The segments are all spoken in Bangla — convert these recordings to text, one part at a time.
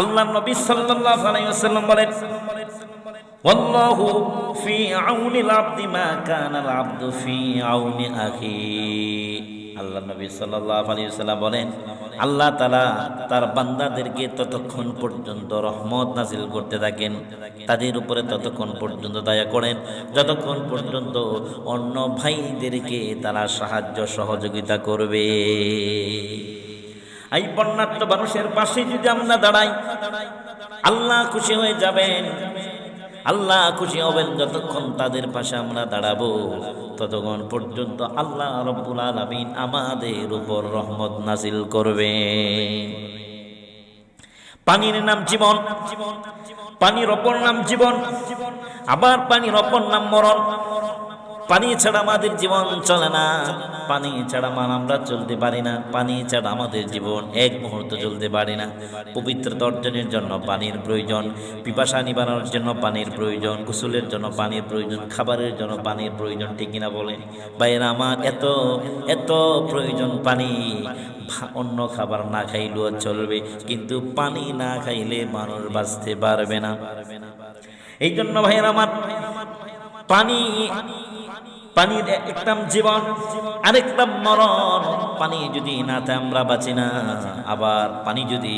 আল্লাহ নবী সাল্লাল্লাহু আলাইহি ওয়াসাল্লাম বলেন, ওয়াল্লাহু ফি আউনিল আবদি মা কানাল আবদু ফি আউনি আখি। আল্লাহ নবী সাল্লাল্লাহু আলাইহি ওয়াসাল্লাম বলেন, আল্লাহ তাআলা তার বান্দাদেরকে ততক্ষণ পর্যন্ত রহমত নাজিল করতে থাকেন। তাদের উপরে ততক্ষণ পর্যন্ত দয়া করেন। যতক্ষণ পর্যন্ত অন্য ভাইদেরকে তারা সাহায্য সহযোগিতা করবে। এই বন্যাত্ম মানুষের পাশে যদি আমরা দাঁড়াই, আল্লাহ খুশি হয়ে যাবেন। আল্লাহ খুশি হবেন যতক্ষণ তাদের পাশে আমরা দাঁড়াবো। ততক্ষণ পর্যন্ত আল্লাহ রব্বুল আলামিন আমাদের উপর রহমত নাজিল করবে। পানির নাম জীবন, পানির অপর নাম জীবন। আবার পানির অপর নাম মরণ। পানি ছাড়া আমাদের জীবন চলে না। পানি ছাড়া মান আমরা চলতে পারি না। পানি ছাড়া আমাদের জীবন এক মুহূর্ত চলতে পারি না। পবিত্রতা অর্জনের জন্য পানির প্রয়োজন, পিপাসা নিবারণের জন্য পানির প্রয়োজন, গোসলের জন্য পানির প্রয়োজন, খাবারের জন্য পানির প্রয়োজন, ঠিক কিনা বলেন? বাইরে আমার এত এত প্রয়োজন পানি। অন্য খাবার না খাইলেও চলবে, কিন্তু পানি না খাইলে মানুষ বাঁচতে পারবে না। এই জন্য ভাইয়ের, আমার পানি, পানির এক নাম জীবন আরেক মরণ। পানি যদি না থাকে আমরা বাঁচি না, আবার পানি যদি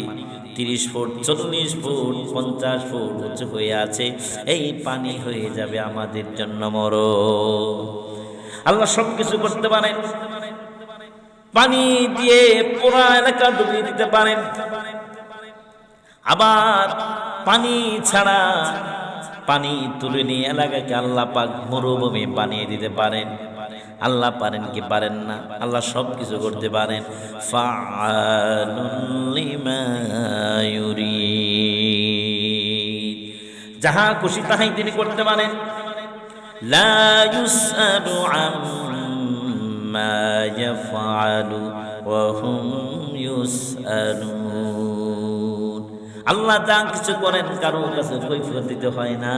তিরিশ ফুট, চল্লিশ ফুট, পঞ্চাশ ফুট উঁচু হয়ে আছে, এই পানি হয়ে যাবে আমাদের জন্য মর আল্লাহ সব কিছু করতে পারেন। পানি দিয়ে পুরা এলাকা ডুবিয়ে দিতে পারেন। আবার পানি ছাড়া পানি তুলে নিয়ে এলাকাকে আল্লাহ পাক মরুভূমি বানিয়ে দিতে পারেন। আল্লাহ পারেন কি পারেন না? আল্লাহ সব কিছু করতে পারেন। যাহা খুশি তাহাই তিনি করতে পারেন। আম্মা ইয়াফআলু ওয়া হুম আল্লাহ যা কিছু করেন কারও কাছে কৈফিয়ত দিতে হয় না।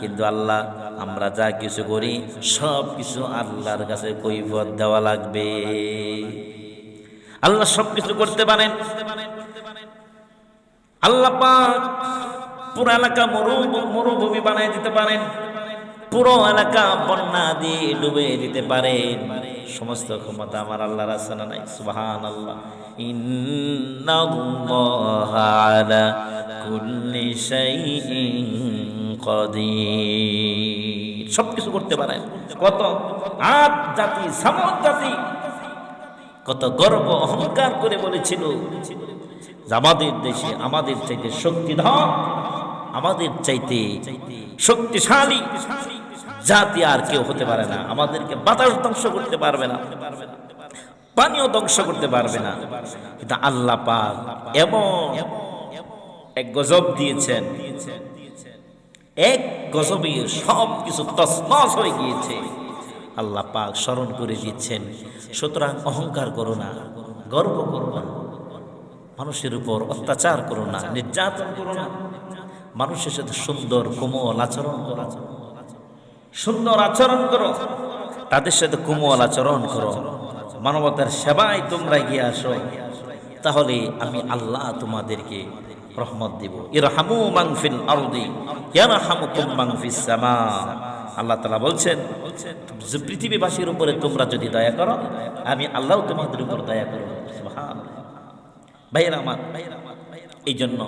কিন্তু আল্লাহ, আমরা যা কিছু করি, সব কিছু আল্লাহর কাছে কৈফিয়ত দেওয়া লাগবে। আল্লাহ সব কিছু করতে পারেন। আল্লাহ পাক পুরো এলাকা মরু মরুভূমি বানিয়ে দিতে পারেন। পুরো এলাকা বন্যা দিয়ে ডুবে দিতে পারেন। সমস্ত ক্ষমতা আমার আল্লাহর আছে না নাই? সুবহান আল্লাহ ইন্নাল্লাহা আলা কুল্লি শাইইন কাদির। সব কিছু করতে পারেন কত আদ জাতি, সামদ জাতি, কত গর্ব, অহংকার করে বলেছিল, আমাদের দেশে, আমাদের চাইতে শক্তিধর, আমাদের চাইতে শক্তিশালী জাতি আর কেউ হতে পারে না। আমাদেরকে বাতাস ধ্বংস করতে পারবে না। পানিও ধ্বংস করতে পারবে না। কিন্তু আল্লাহ পাক এমন এক গজব দিয়েছেন। এক গজবে সব কিছু তসনস হয়ে গিয়েছে। আল্লাহ পাক স্মরণ করে দিচ্ছেন সুতরাং অহংকার করো না, গর্ব করো না, মানুষের উপর অত্যাচার করো না, নির্যাতন করো না, মানুষের সাথে সুন্দর কোমল আচরণ করো, সুন্দর আচরণ করো, তাদের সাথে কোমল আচরণ করো মানবতার সেবায় তোমরা গিয়ে আসো, তাহলে আমি আল্লাহ তোমাদেরকে রহমত দিব। ইরহামু মাংফিল আরদি, ইয়ারহামুকুম মাংফিস সামা। আল্লাহ তাআলা বলছেন পৃথিবীবাসীর উপরে তোমরা যদি দয়া করো, আমি আল্লাহ তোমাদের উপর দয়া করব। ভাইয়েরা আমার এই জন্য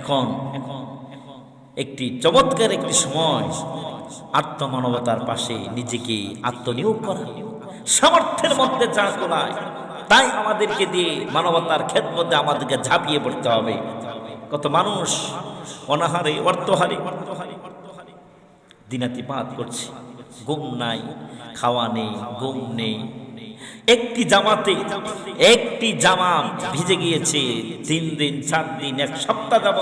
এখন একটি চমৎকার একটি সময় আত্মমানবতার পাশে নিজেকে আত্মনিয়োগ করা। সামর্থ্যের মধ্যে যা কোলায় তাই আমাদেরকে দিয়ে মানবতার মধ্যে আমাদেরকে ঝাঁপিয়ে পড়তে হবে। কত মানুষ অনাহারে, অর্থহারে দিনাতিপাত করছে। ঘুম নাই, খাওয়া নেই, ঘুম নেই। একটি জামাতে একটি জামা ভিজে গিয়েছে, তিন দিন, চার দিন, এক সপ্তাহ যাব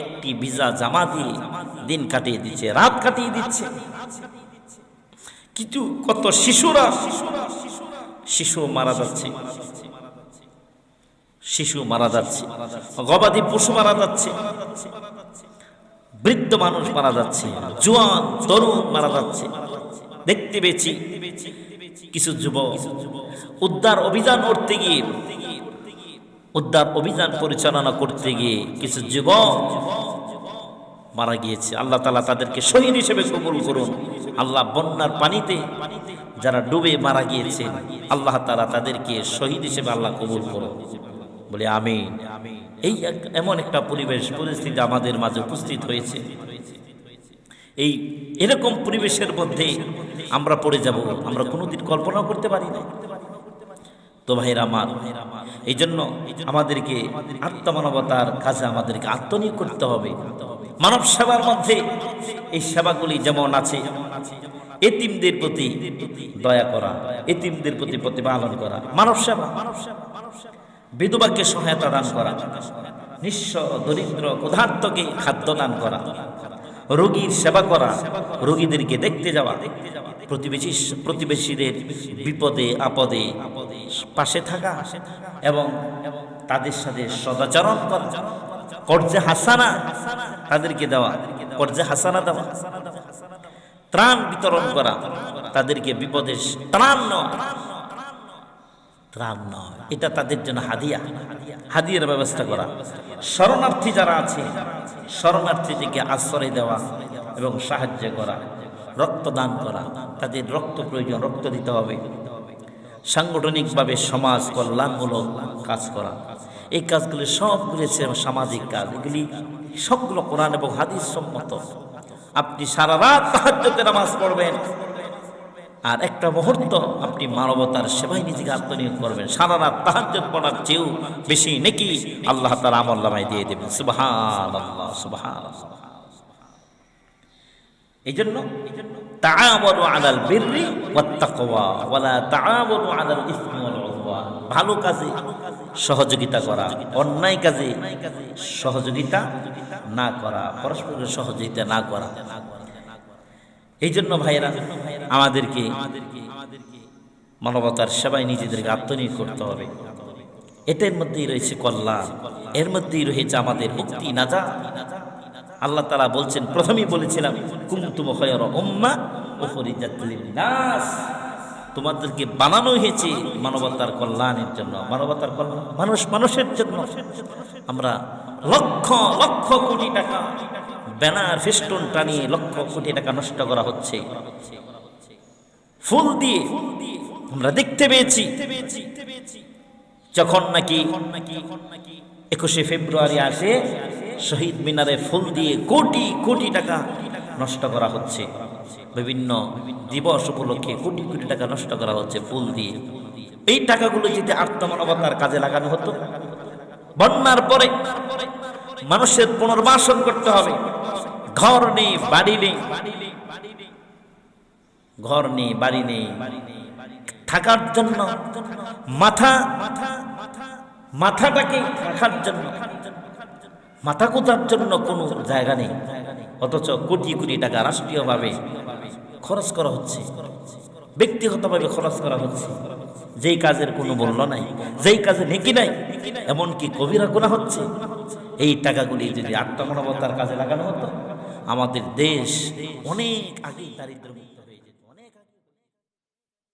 একটি ভিজা জামা দিয়ে দিন কাটিয়ে দিচ্ছে, রাত কাটিয়ে দিচ্ছে। কিন্তু কত শিশুরা শিশু মারা যাচ্ছে। শিশু মারা যাচ্ছে। গবাদি পশু মারা যাচ্ছে। বৃদ্ধ মানুষ মারা যাচ্ছে। জোয়ান, তরুণ মারা যাচ্ছে। দেখতে পেয়েছি কিছু যুবক। উদ্ধার অভিযান করতে গিয়ে, উদ্ধার অভিযান পরিচালনা করতে গিয়ে কিছু যুবক মারা গিয়েছে। আল্লাহ তালা তাদেরকে শহীদ হিসেবে কবুল করুন। আল্লাহ বন্যার পানিতে যারা ডুবে মারা গিয়েছে, আল্লাহ তালা তাদেরকে শহীদ হিসেবে আল্লাহ কবুল করুন। বলে আমি এই এমন একটা পরিবেশ, পরিস্থিতি আমাদের মাঝে উপস্থিত হয়েছে। এই এরকম পরিবেশের মধ্যে আমরা পড়ে যাব। আমরা কোনোদিন কল্পনাও করতে পারি না তো ভাইরা আমার এই জন্য আমাদেরকে আত্মমানবতার কাজে আমাদেরকে আত্মনিয়োগ করতে হবে। মানব সেবার মধ্যে এই সেবাগুলি যেমন আছে, এতিমদের প্রতি দয়া করা, এতিমদের প্রতি প্রতিপালন করা, মানব সেবা, বিধবাকে সহায়তা দান করা, নিঃস্ব দরিদ্র ক্ষুধার্তকে খাদ্য দান করা, রোগীর সেবা করা, রোগীদেরকে দেখতে যাওয়া, প্রতিবেশী প্রতিবেশীদের বিপদে, আপদে পাশে থাকা এবং তাদের সাথে সদাচরণ করা। কর্জে হাসানা তাদেরকে দেওয়া, কর্জে হাসানা দেওয়া। ত্রাণ বিতরণ করা তাদেরকে বিপদে ত্রাণ নেওয়া। ত্রাণ নয় এটা তাদের জন্য হাদিয়া। হাদিয়ার ব্যবস্থা করা। শরণার্থী যারা আছে শরণার্থীদেরকে আশ্রয় দেওয়া এবং সাহায্য করা, রক্তদান করা, তাদের রক্ত প্রয়োজন, রক্ত দিতে হবে। সাংগঠনিকভাবে সমাজ কল্যাণমূলক কাজ করা। এই কাজগুলি সবগুলি সামাজিক কাজ। এগুলি সবগুলো কোরআন এবং হাদিস সম্মত। আপনি সারা রাত তাহাজ্জুদে নামাজ পড়বেন। আর একটা মুহূর্ত আপনি মানবতার সেবায় নিজেকে আত্মনিয়োগ করবেন। সারা রাত তাহাজ্জুদ পড়ার চেয়েও বেশি নাকি আল্লাহ তার আমল নামায় দিয়ে দেবেন। সুবহানাল্লাহ সুবহানাল্লাহ। এই জন্য তাআওয়ানু আলাল বিররি ওয়াত তাকওয়া। ওয়ালা তাআওয়ানু আলাল ইসমি ওয়াল ভালো কাজে সহযোগিতা করা, অন্যায় কাজে সহযোগিতা না করা, পরস্পরের সহযোগিতা না করা। এই জন্য ভাইয়েরা, আমাদেরকে মানবতার সেবায় নিজেদেরকে আত্মনিয়োগ করতে হবে। এটার মধ্যেই রয়েছে কল্যাণ। এর মধ্যেই রয়েছে আমাদের মুক্তি নাজা আল্লাহ তালা বলছেন, প্রথমেই বলেছিলাম কুমতুম খয়র উখরিজাত লিন্নাস। তোমাদেরকে বানানো হয়েছে মানবতার কল্যাণের জন্য, মানবতার কল্যাণ, মানুষ, মানুষের জন্য। আমরা লক্ষ লক্ষ কোটি টাকা ব্যানার, ফেস্টুন টানিয়ে লক্ষ কোটি টাকা নষ্ট করা হচ্ছে। ফুল দিয়ে আমরা দেখতে পেয়েছি, যখন নাকি একুশে ফেব্রুয়ারি আসে, শহীদ মিনারে ফুল দিয়ে কোটি কোটি টাকা নষ্ট করা হচ্ছে। বিভিন্ন দিবস উপলক্ষে কোটি কোটি টাকা নষ্ট করা হচ্ছে, ফুল দিয়ে। এই টাকাগুলো যদি আত্মমানবতার কাজে লাগানো হতো, বন্যার পরে মানুষের পুনর্বাসন করতে হবে। ঘর নেই, বাড়ি নেই। ঘর নেই, বাড়ি নেই। থাকার জন্য মাথা, মাথাটাকে রাখার জন্য, মাথা কোথার জন্য কোনো জায়গা নেই। অথচ কোটি কোটি টাকা রাষ্ট্রীয়ভাবে খরচ করা হচ্ছে। ব্যক্তিগতভাবে খরচ করা হচ্ছে। যেই কাজের কোনো মূল্য নাই, যেই কাজে নেকি নাই, এমনকি কবিরা গুণা হচ্ছে। এই টাকাগুলি যদি আত্মমানবতার কাজে লাগানো হতো, আমাদের দেশ অনেক আগেই দারিদ্র